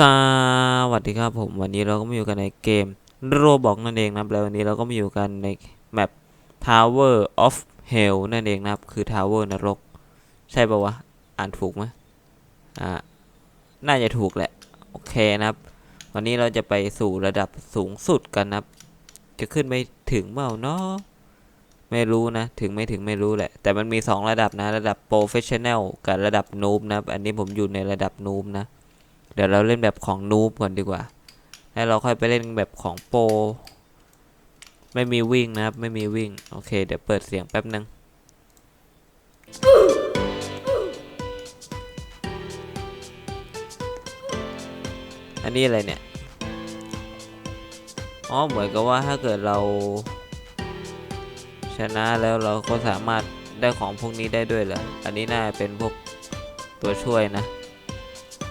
สวัสดีครับผมวันนี้เราก็มาอยู่กันในเกมโรบอกนั่นเองนะครับแล้ววันนี้เราก็มาอยู่กันในแมป Tower of Hell นั่นเองนะครับ คือ Tower นรก ใช่ปะวะ อ่านถูกไหมอ่า น่าจะถูกแหละ โอเคนะครับ วันนี้เราจะไปสู่ระดับสูงสุดกันนะครับ จะขึ้นไปถึงเปล่าเนาะไม่รู้นะ ถึงไม่ถึงไม่รู้แหละ แต่มันมี 2 ระดับนะ ระดับ Professional กับระดับ Noob นะครับ อันนี้ผมอยู่ในระดับ Noob นะ เดี๋ยวเราเล่นแบบของนูบก่อนดีกว่า แล้วเราค่อยไปเล่นแบบของโปร ไม่มีวิ่งนะครับ ไม่มีวิ่ง โอเค เดี๋ยวเปิดเสียงแป๊บนึงอันนี้อะไรเนี่ย อ๋อ เหมือนกับว่าถ้าเกิดเรา ชนะแล้วเราก็สามารถได้ของพวกนี้ได้ด้วยเหรอ อันนี้น่าเป็นพวกตัวช่วยนะ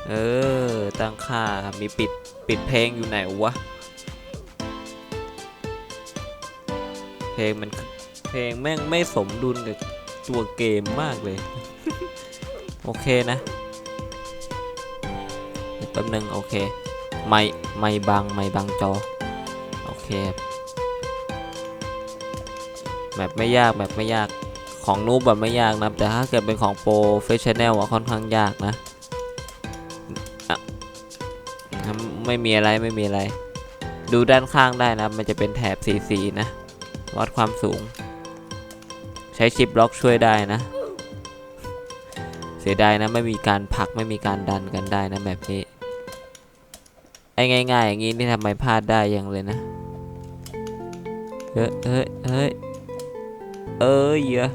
เออ ตั้งค่า มีปิด ปิดเพลงอยู่ไหนวะ เพลงมัน เพลงแม่งไม่สมดุลกับตัวเกมมากเลย โอเคนะเดี๋ยวแป๊บนึง โอเค ไม่ไม่บัง ไม่บังจอ โอเค แบบไม่ยาก แบบไม่ยาก ของนูบแบบไม่ยากนะ แต่ถ้าเกิดเป็นของโปรเฟชชั่นแนลอะค่อนข้างยากนะ ไม่มีอะไรไม่มีอะไร ดูด้านข้างได้นะ มันจะเป็นแถบสีสีนะ วัดความสูง ใช้ชิปล็อกช่วยได้นะ เสียดายนะ ไม่มีการผลักไม่มีการดันกันได้นะแบบนี้ ไอ้ง่ายๆอย่างนี้นี่ทำไมพลาดได้ยังเลยนะ เฮ้ยเฮ้ยเฮ้ยเอ้ยเยอะ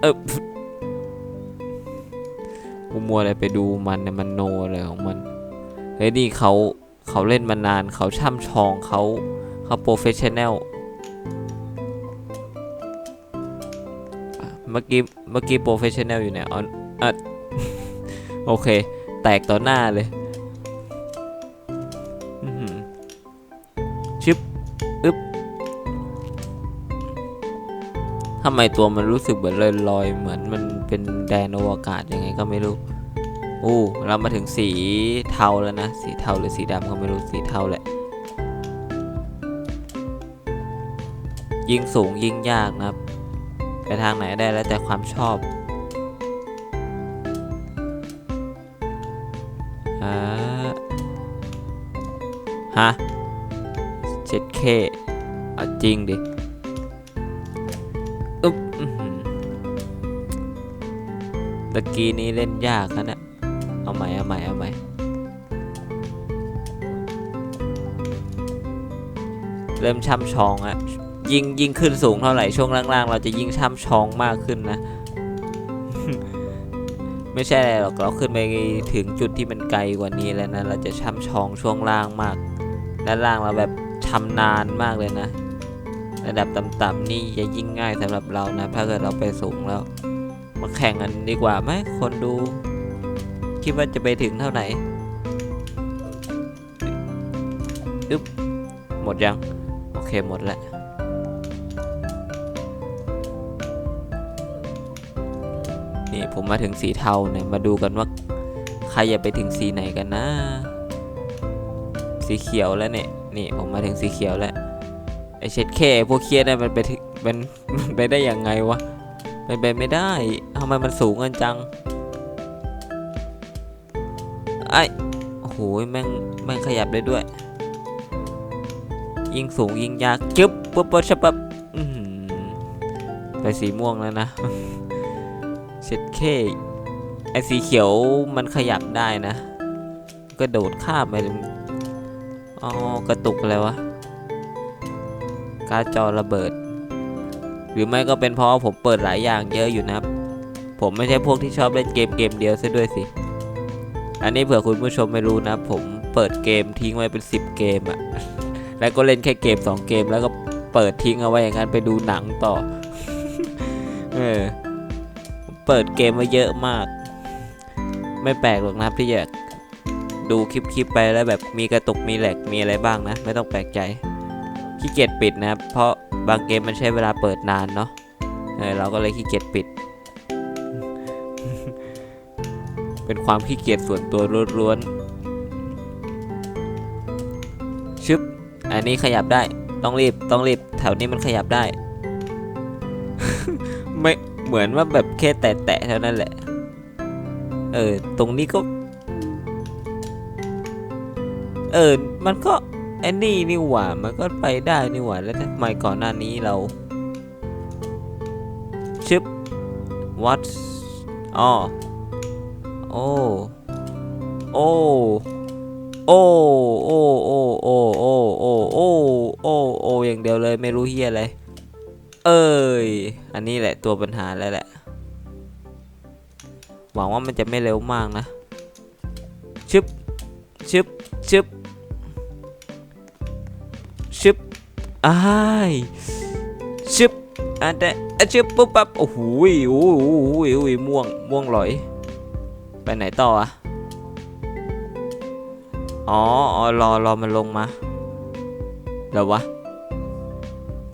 เออ มัวอะไรไปดูมันเนี่ยมันโนอะไรของมันเฮ้ยนี่เขาเขาเล่นมานานเขาช่ำชองเขาเขาโปรเฟชชั่นแนลเมื่อกี้เมื่อกี้โปรเฟชชั่นแนลอยู่เนี่ยอ๋ออะโอเค แตกต่อหน้าเลยชึบอึ๊บทำไมตัวมันรู้สึกเหมือนลอยๆเหมือนมันเป็นแดนอวกาศยังไงก็ไม่รู้ อู้เรามาถึงสีเทาแล้วนะ สีเทาหรือสีดำก็ไม่รู้สีเทาแหละ ยิงสูงยิงยากนะครับ ไปทางไหนได้แล้วแต่ความชอบฮะ 7K เอาจริงดิอึ๊บตะกี้นี้เล่นยากนะเนี่ย เอาใหม่เอาใหม่เอาใหม่เริ่มช่ำชองอะยิ่งยิ่งขึ้นสูงเท่าไหร่ช่วงล่างๆ เราจะยิ่งช่ำชองมากขึ้นนะ ไม่ใช่อะไรหรอกเราขึ้นไปถึงจุดที่มันไกลกว่านี้แล้วนะเราจะช่ำชองช่วงล่างมากด้านล่างเราแบบชำนาญมากเลยนะ ระดับต่ำๆนี่จะยิ่งง่ายสำหรับเรานะ ถ้าเกิดเราไปสูงแล้ว มาแข่งกันดีกว่าไหมคนดู คิดว่าจะไปถึงเท่าไหร่อึ๊บหมดยัง โอเคหมดแล้วนี่ผมมาถึงสีเทาเนี่ยมาดูกันว่า ใครจะไปถึงสีไหนกันนะ สีเขียวแล้วเนี่ยนี่ผมมาถึงสีเขียวแล้วไอเช็ดเคพวกเครียดเนี่ยมันไปถึงมันมันไปได้ยังไงวะเป็นไปไม่ได้ทำไมมันสูงกันจัง อ้โอ้โหแม่งแม่งขยับได้ด้วย ยิงสูงยิงยากจึ๊บปุ๊บปุ๊บชับปั๊บไปสีม่วงแล้วนะเช็ดเคไอสีเขียวมันขยับได้นะก็โดดข้ามไปอ๋อกระตุกอะไรวะการ์ดจอระเบิด หรือไม่ก็เป็นเพราะผมเปิดหลายอย่างเยอะอยู่นะครับ ผมไม่ใช่พวกที่ชอบเล่นเกมเกมเดียวซะด้วยสิ อันนี้เผื่อคุณผู้ชมไม่รู้นะ ผมเปิดเกมทิ้งไว้เป็น 10 เกมอะแล้วก็เล่นแค่เกม 2 เกม แล้วก็เปิดทิ้งเอาไว้อย่างนั้นไปดูหนังต่อ เออ เปิดเกมไว้เยอะมาก ไม่แปลกหรอกนะที่อยากดูคลิปๆไปแล้วแบบมีกระตุกมีแหลกมีอะไรบ้างนะ ไม่ต้องแปลกใจขี้เกียจปิดนะครับเพราะบางเกมมันใช้เวลาเปิดนานเนาะเออเราก็เลยขี้เกียจปิด เป็นความขี้เกียจส่วนตัวล้วนๆ ชึบ อันนี้ขยับได้ ต้องรีบ ต้องรีบ แถวนี้มันขยับได้ ไม่เหมือนว่าแบบแค่แตะๆเท่านั้นแหละ เออ ตรงนี้ก็ เออ มันก็ไอ้นี่นี่หว่า มันก็ไปได้นี่หว่า แล้วทำไมก่อนหน้านี้เรา ชึบ what อ๋อ อ้ โอ้ โอ้ โอ้ โอ้ โอ้ โอ้ โอ้ โอ้ โอ้ โอ้ อย่างเดียวเลยไม่รู้เฮียอะไร เอ้ย อันนี้แหละตัวปัญหาแล้วแหละ หวังว่ามันจะไม่เร็วมากนะ ชึบ ชึบ ชึบ ชึบอ้ายชึบอันแต่อะชึบปุ๊บปั๊บ โอ้โหโอ้โหโอ้โหม่วง ม่วงลอย ไปไหนต่ออะอ๋ออรอรอมันลงมาเหรอวะ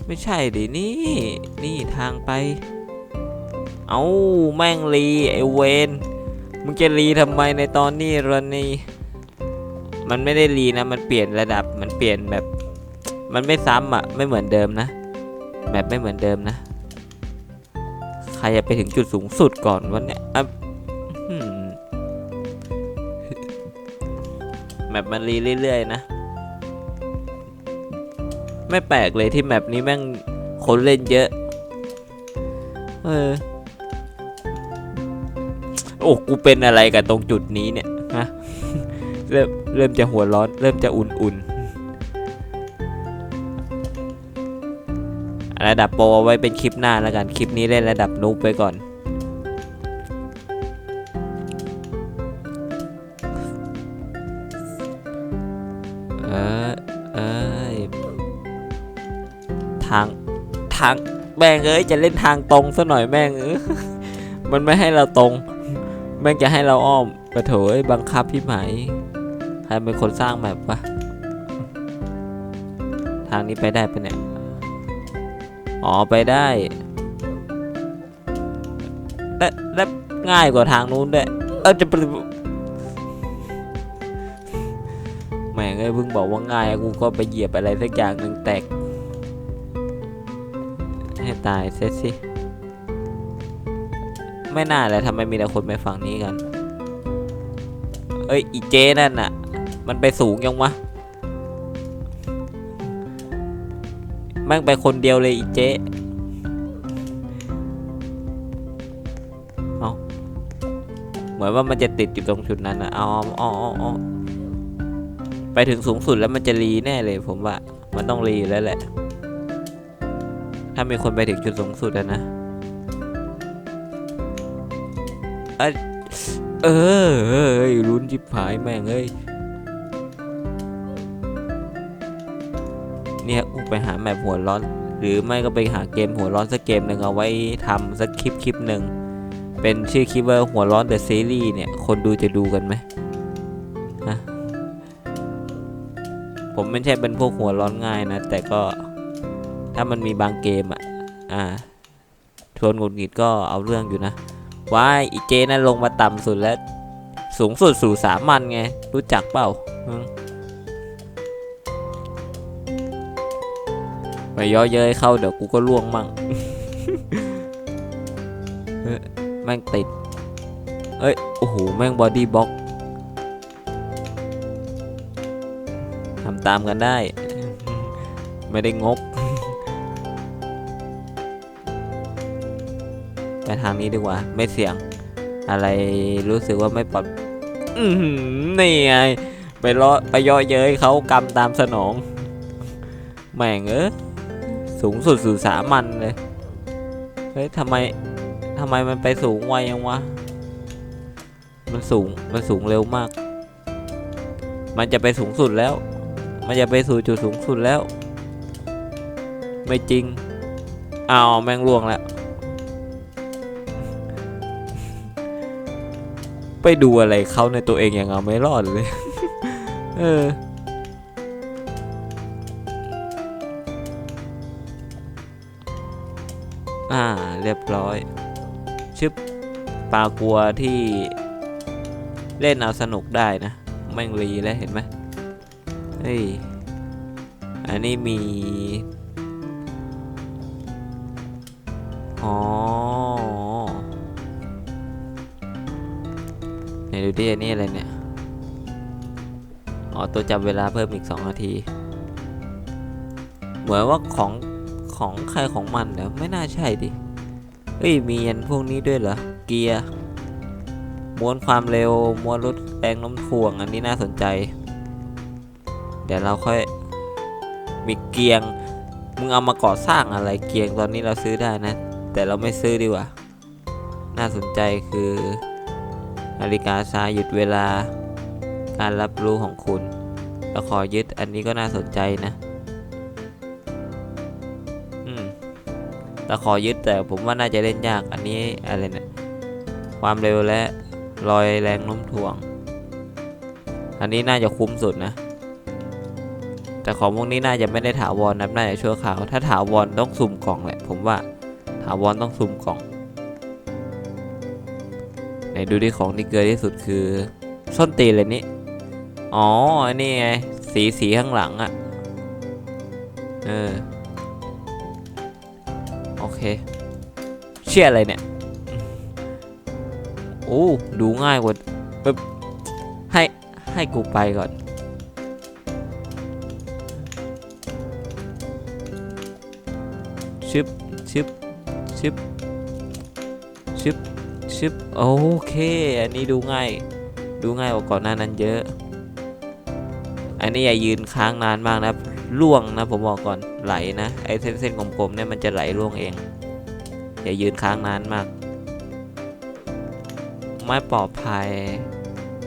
ไม่ใช่ดินี่ นี่ทางไป เอาแม่งรีไอเวนมึงจะรีทำไมในตอนนี้รอนี่มันไม่ได้รีนะ มันเปลี่ยนระดับ มันเปลี่ยนแบบ มันไม่ซ้ำอะ ไม่เหมือนเดิมนะ แบบไม่เหมือนเดิมนะ ใครจะไปถึงจุดสูงสุดก่อนวันเนี้ แมปมันรีเรื่อยๆนะ ไม่แปลกเลยที่แมปนี้แม่งคนเล่นเยอะ เออ โอ้ กูเป็นอะไรกับตรงจุดนี้เนี่ยฮะเริ่มเริ่มจะหัวร้อน เริ่มจะอุ่นๆ ระดับโปรเอไว้เป็นคลิปหน้าแล้วกัน คลิปนี้เล่นระดับนูบไปก่อน ออเอยทางทางแม่งเอ้ยจะเล่นทางตรงซะหน่อยแม่งเออมันไม่ให้เราตรง แม่งจะให้เราอ้อมปะโถยบังคับพี่ไหมใครเป็นคนสร้างแบบวะทางนี้ไปได้ปะเนี่ยอ๋อไปได้และและง่ายกว่าทางนู้นด้วยเออจะ อ้ยเพิ่งบอกว่าง่ายกูก็ไปเหยียบอะไรสักอย่างหนึ่งแตก ให้ตายเสียสิ ไม่น่าเลยทำไมมีแต่คนไปฝั่งนี้กัน เอ้ยอีเจนั่นน่ะ มันไปสูงยังวะแม่งไปคนเดียวเลยอีเจเอาเหมือนว่ามันจะติดอยู่ตรงจุดนั้นนะเอาเอาเอาเอา ไปถึงสูงสุดแล้วมันจะรีแน่เลยผมว่า มันต้องรีแล้วแหละ ถ้ามีคนไปถึงจุดสูงสุดอะนะเอยเออเอ้ยลุ้นจิบหายแม่งเอ้ยเนี่ยกูไปหาแมปหัวร้อน หรือไม่ก็ไปหาเกมหัวร้อนสักเกมหนึ่งเอาไว้ทำสักคลิปคลิปหนึ่ง เป็นชื่อคลิปว่าหัวร้อนเดอะซีรีส์เนี่ย คนดูจะดูกันไหม ผมไม่ใช่เป็นพวกหัวร้อนง่ายนะ แต่ก็ถ้ามันมีบางเกมอะ อ่าชวนหงุดหงิดก็เอาเรื่องอยู่นะว้ายอีเจนั่นลงมาต่ำสุดแล้ว สูงสุดสู่สามัญไง รู้จักเปล่าอืมไปย่อเย้ยเข้าเดี๋ยวกูก็ล่วงมั่งแม่งติด เอ้ย โอ้โห แม่งบอดี้บล็อก ตามกันได้ ไม่ได้งก ไปทางนี้ดีกว่า ไม่เสี่ยง อะไรรู้สึกว่าไม่ปลอดนี่ไง ไปล้อไปย่อเย้ยเขากรรมตามสนอง แม่งเออสูงสุดสู่สามัญเลย เฮ้ยทำไมทำไมมันไปสูงไวยังวะ มันสูง มันสูงเร็วมาก มันจะไปสูงสุดแล้ว มันจะไปสู่จุดสูงสุดแล้ว ไม่จริงอ้าวแม่งล่วงแล้ว ไปดูอะไรเขาในตัวเองยังเอาไม่รอดเลย เอออ่าเรียบร้อย ชึบปลากัวที่เล่นเอาสนุกได้นะ แม่งรีแล้วเห็นไหม เฮ้ย อันนี้มี อ๋อไหนดูดิอันนี้อะไรเนี่ย อ๋อ ตัวจับเวลาเพิ่มอีก 2 นาที เหมือนว่าของของใครของมันเดี๋ยไม่น่าใช่ดิ เฮ้ย มีอันพวกนี้ด้วยเหรอ เกียร์ม้วนความเร็วม้วนลดแรงโน้มถ่วง อันนี้น่าสนใจ เดี๋ยวเราค่อยมีเกียง มึงเอามาก่อสร้างอะไรเกียงตอนนี้เราซื้อได้นะ แต่เราไม่ซื้อดีกว่า น่าสนใจคือนาฬิกาทรายหยุดเวลา การรับรู้ของคุณเราขอยึดอันนี้ก็น่าสนใจนะ อืมเราขอยึดแต่ผมว่าน่าจะเล่นยากอันนี้อะไรเนี่ยความเร็วและรอยแรงโน้มถ่วง อันนี้น่าจะคุ้มสุดนะ แต่ของพวกนี้น่าจะไม่ได้ถาวรนะน่าจะชั่วคราวถ้าถาวรต้องสุ่มกล่องแหละ ผมว่าถาวรต้องสุ่มกล่องไหนดูที่ของที่เกลือที่สุดคือส้นตีนเลยนี่อ๋ออันนี้ไงสีสีข้างหลังอะ่ะเออโอเค เชื่ออะไรเนี่ยโอ้ดูง่ายกว่าปึ๊บให้ให้กูไปก่อน ชึบโอเค อันนี้ดูง่าย ดูง่ายกว่าก่อนหน้านั้นเยอะ อันนี้อย่ายืนค้างนานมากนะล่วงนะผมบอกก่อนไหลนะไอ้เส้นเส้นๆกลมๆเนี่ยมันจะไหลล่วงเอง อย่ายืนค้างนานมาก ไม่ปลอดภัย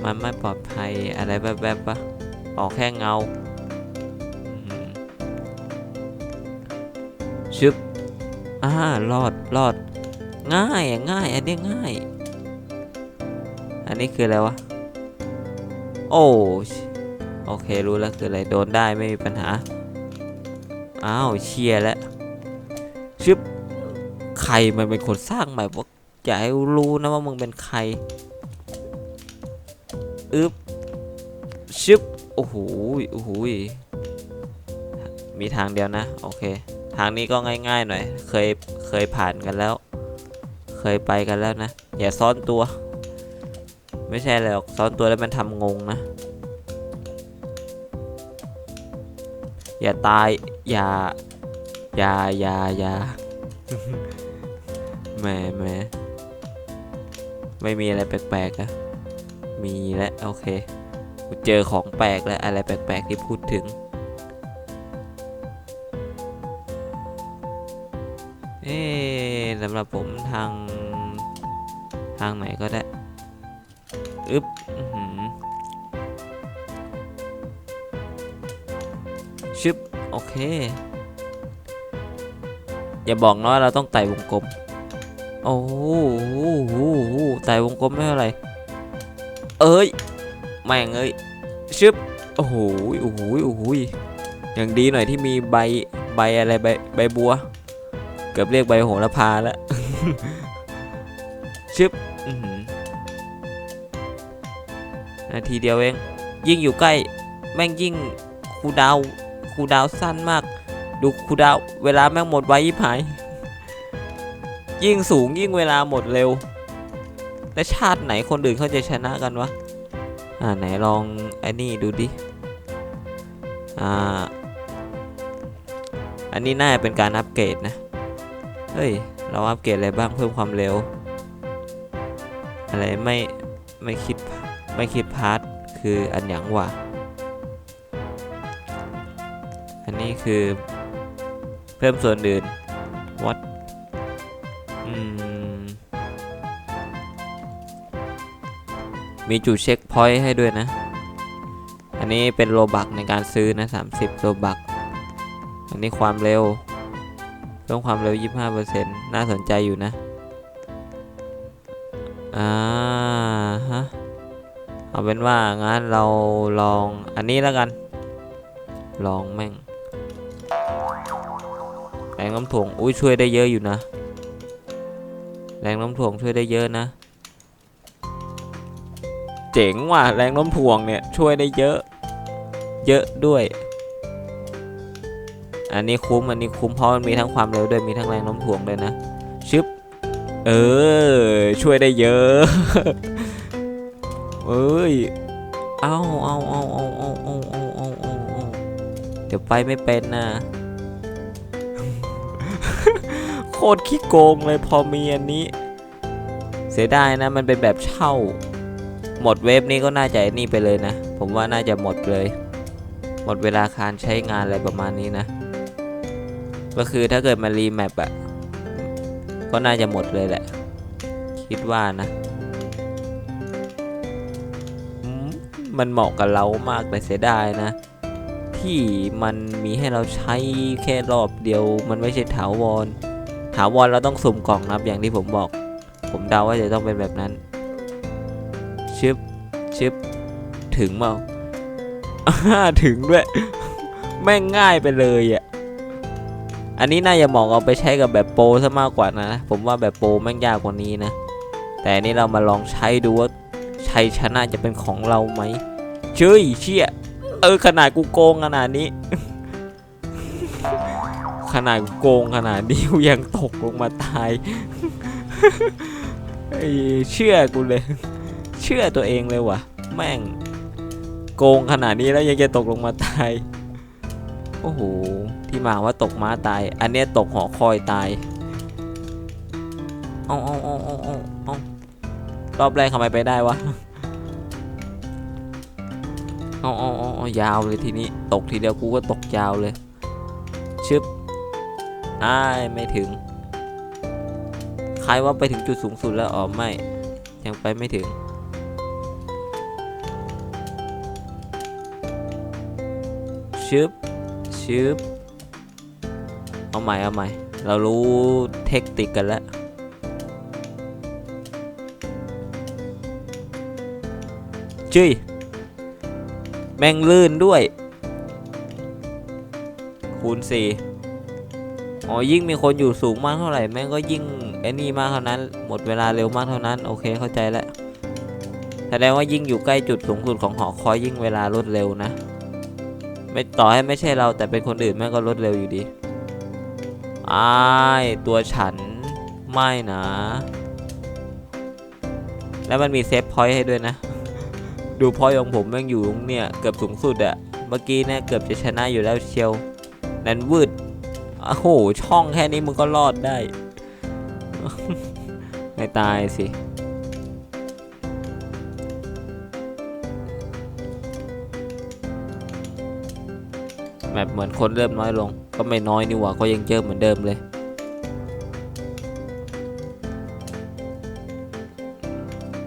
มันไม่ปลอดภัยอะไรแบบๆปะออกแค่เงาชึบอ่ารอดรอด ง่ายง่ายอันนี้ง่าย อันนี้คืออะไรวะ โอ้ชิโอเครู้แล้วคืออะไรโดนได้ไม่มีปัญหา อ้าวเชียร์แล้วชึบใครมันเป็นคนสร้างใหม่บอกอย่าให้รู้นะว่ามึงเป็นใครอึ๊บชึบโอ้โหโอ้โหมีทางเดียวนะ โอเค ทางนี้ก็ง่ายๆหน่อย เคยเคยผ่านกันแล้ว เคยไปกันแล้วนะ อย่าซ่อนตัว ไม่ใช่อะไรหรอกซ่อนตัวแล้วมันทำงงนะ อย่าตาย อย่า อย่าอย่าอย่าแหมแหมไม่มีอะไรแปลกๆอะมีแล้วโอเค เจอของแปลกแล้วอะไรแปลกๆที่พูดถึง สำหรับผมทางทางไหนก็ได้อึ๊บชึบโอเค อย่าบอกนะว่าเราต้องไต่วงกลม โอ้โหไต่วงกลมไม่เท่าไรเอ้ยแม่งเอ้ยชึบโอ้โหโอ้โหโอ้โหอย่างดีหน่อยที่มีใบใบอะไรใบใบบัว กือบเรียกใบโหระพาแล้วชึบอื้อหือนาทีเดียวเอง ยิ่งอยู่ใกล้ แม่งยิ่งคูลดาวน์คูลดาวน์สั้นมาก ดูคูลดาวน์เวลาแม่งหมดไวยิบหาย ยิ่งสูงยิ่งเวลาหมดเร็ว และชาติไหนคนอื่นเขาจะชนะกันวะ อ่าไหนลองไอ้นี่ดูดิ อ่า อันนี้น่าจะเป็นการอัปเกรดนะ เฮ้ย เราอัปเกรดอะไรบ้างเพิ่มความเร็ว อะไรไม่ไม่คิดไม่คิดพาร์ทคืออันหยังวะอันนี้คือเพิ่มส่วนอื่น what อืมมีจุดเช็คพอยต์ให้ด้วยนะ อันนี้เป็นโลบักในการซื้อนะ 30 โลบัก อันนี้ความเร็ว เพิ่มความเร็ว 25%น่าสนใจอยู่นะ อ่าฮะ เอาเป็นว่างั้นเราลองอันนี้แล้วกัน ลองแม่งแรงน้ำถ่วงอุ้ยช่วยได้เยอะอยู่นะ แรงน้ำถ่วงช่วยได้เยอะนะ เจ๋งว่ะแรงน้มถ่วงเนี่ยช่วยได้เยอะ เยอะด้วย อันนี้คุ้มอันนี้คุ้มเพราะมันมีทั้งความเร็วด้วยมีทั้งแรงโน้มถ่วงด้วยนะชึบเออช่วยได้เยอะเอ้ยเอาเอาเอาเอาเอาเอาเอาเอาเอาเดี๋ยวไปไม่เป็นนะโคตรขี้โกงเลยพอมีอันนี้ เสียดายนะมันเป็นแบบเช่า หมดเว็บนี้ก็น่าจะนี่ไปเลยนะ ผมว่าน่าจะหมดเลย หมดเวลาการใช้งานอะไรประมาณนี้นะ ก็คือถ้าเกิดมารีแมปอะก็น่าจะหมดเลยแหละ คิดว่านะ มันเหมาะกับเรามากแต่เสียดายนะ ที่มันมีให้เราใช้แค่รอบเดียว มันไม่ใช่ถาวร ถาวรเราต้องสุ่มกล่องนับอย่างที่ผมบอก ผมเดาว่าจะต้องเป็นแบบนั้น ชึบชึบถึงเปล่าถึงด้วย แม่งง่ายไปเลยอะ อันนี้น่าจะเหมาะเอาไปใช้กับแบบโปรซะมากกว่านะ ผมว่าแบบโปรแม่งยากกว่านี้นะ แต่นนี้เรามาลองใช้ดูว่าชัยชนะจะเป็นของเราไหมเชื่ยเชี่ยเออขนาดกูโกงขนาดนี้ ขนาดกูโกงขนาดนี้กูยังตกลงมาตายเชื่อกูเลย เชื่อตัวเองเลยวะแม่ง โกงขนาดนี้แล้วยังจะตกลงมาตาย โอ้โห ที่มาว่าตกม้าตาย อันเนี้ยตกหอคอยตาย เอาเอาเอาเอาเอาเอารอบแรกทำไมไปได้วะ เอาเอาเอาเอายาวเลยทีนี้ ตกทีเดียวกูก็ตกยาวเลย ชึบอ้ายไม่ถึง ใครว่าไปถึงจุดสูงสุดแล้วอ๋อไม่ ยังไปไม่ถึงชึบ ชึบเอาใหม่เอาใหม่ เรารู้เทคนิคกันแล้ว จุ้ย แม่งลื่นด้วย คูณสี่อ๋อ ยิ่งมีคนอยู่สูงมากเท่าไหร่ แม่งก็ยิ่งไอ้นี่มากเท่านั้น หมดเวลาเร็วมากเท่านั้น โอเค เข้าใจแล้ว แสดงว่ายิ่งอยู่ใกล้จุดสูงสุดของหอคอยยิ่งเวลารวดเร็วนะ ไม่ต่อให้ไม่ใช่เราแต่เป็นคนอื่นแม่งก็รวดเร็วอยู่ดีอ้ายตัวฉันไม่นะ แล้วมันมีเซฟพอยต์ให้ด้วยนะ ดูพอยต์ของผมแม่งอยู่ตรงเนี่ย เกือบสูงสุดอะเมื่อกี้เนี่ยเกือบจะชนะอยู่แล้วเชียว นั้นวืดโอ้โห ช่องแค่นี้มึงก็รอดได้ ไม่ตายสิ แบบเหมือนคนเริ่มน้อยลง ก็ไม่น้อยนี่หว่าก็ยังเยอะเหมือนเดิมเลย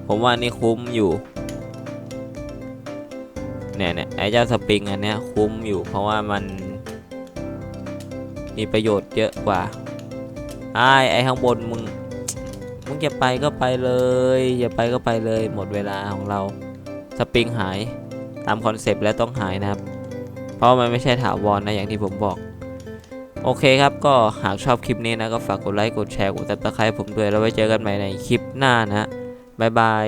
ผมว่านี่คุ้มอยู่เนี่ยเนี่ยไอ้เจ้าสปริงอันเนี้ยคุ้มอยู่เพราะว่ามัน มีประโยชน์เยอะกว่าไอ้ไอ้ข้างบนมึงมึงจะไปก็ไปเลยอย่าไปก็ไปเลยหมดเวลาของเราสปริงหายตามคอนเซปต์แล้วต้องหายนะครับ เพราะมันไม่ใช่ถาวรนะอย่างที่ผมบอก โอเคครับ ก็หากชอบคลิปนี้นะ ก็ฝากกดไลค์ กดแชร์ กดติดตามผมด้วย แล้วไว้เจอกันใหม่ในคลิปหน้านะ บ๊ายบาย